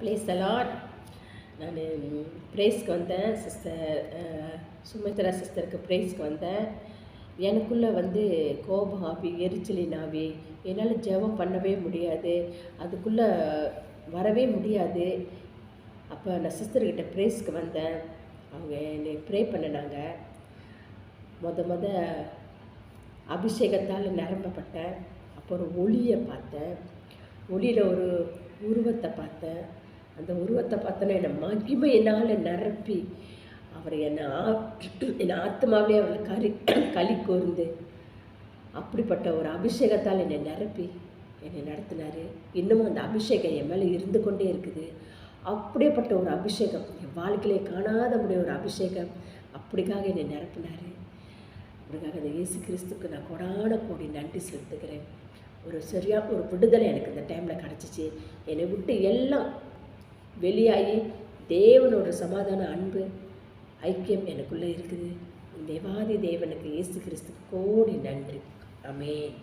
Place allot நான் ப்ரேஸ்க்கு வந்தேன் sister Sumitra சிஸ்டருக்கு ப்ரேஸ்க்கு வந்தேன். எனக்குள்ளே வந்து கோபம் ஆவி எரிச்சலின் ஆவி. என்னால் ஜெபம் பண்ணவே முடியாது. அதுக்குள்ளே வரவே முடியாது. அப்போ நான் சிஸ்டர்கிட்ட ப்ரேஸ்க்கு வந்தேன். அவங்க என்னை ப்ரே பண்ணினாங்க. மொத மொத அபிஷேகத்தால் நிரம்பப்பட்டேன். அப்புறம் ஒரு ஒளியை பார்த்தேன். ஒளியில் ஒரு உருவத்தை பார்த்தேன். அந்த உருவத்தை பார்த்தோன்னா என்னை மகிமையினால் நிரப்பி அவர் என்னை ஆ என் ஆத்மாவிலே அவரை கறி களி கூர்ந்து அப்படிப்பட்ட ஒரு அபிஷேகத்தால் என்னை நிரப்பி என்னை நடத்தினார். இன்னமும் அந்த அபிஷேகம் என் மேலே இருந்து கொண்டே இருக்குது. அப்படியேப்பட்ட ஒரு அபிஷேகம் என் வாழ்க்கையிலே காணாத முடிய ஒரு அபிஷேகம் அப்படிக்காக என்னை நிரப்பினார். அப்படிக்காக அந்த இயேசு கிறிஸ்துக்கு நான் கொடான கோடி நன்றி செலுத்துகிறேன். ஒரு சரியாக ஒரு விடுதலை எனக்கு இந்த டைமில் கிடச்சிச்சு. என்னை விட்டு எல்லாம் வெளியாகி தேவனோட சமாதான அன்பு ஐக்கியம் எனக்குள்ளே இருக்குது. தேவாதி தேவனுக்கு இயேசு கிறிஸ்து கோடி நன்றி. அமேன்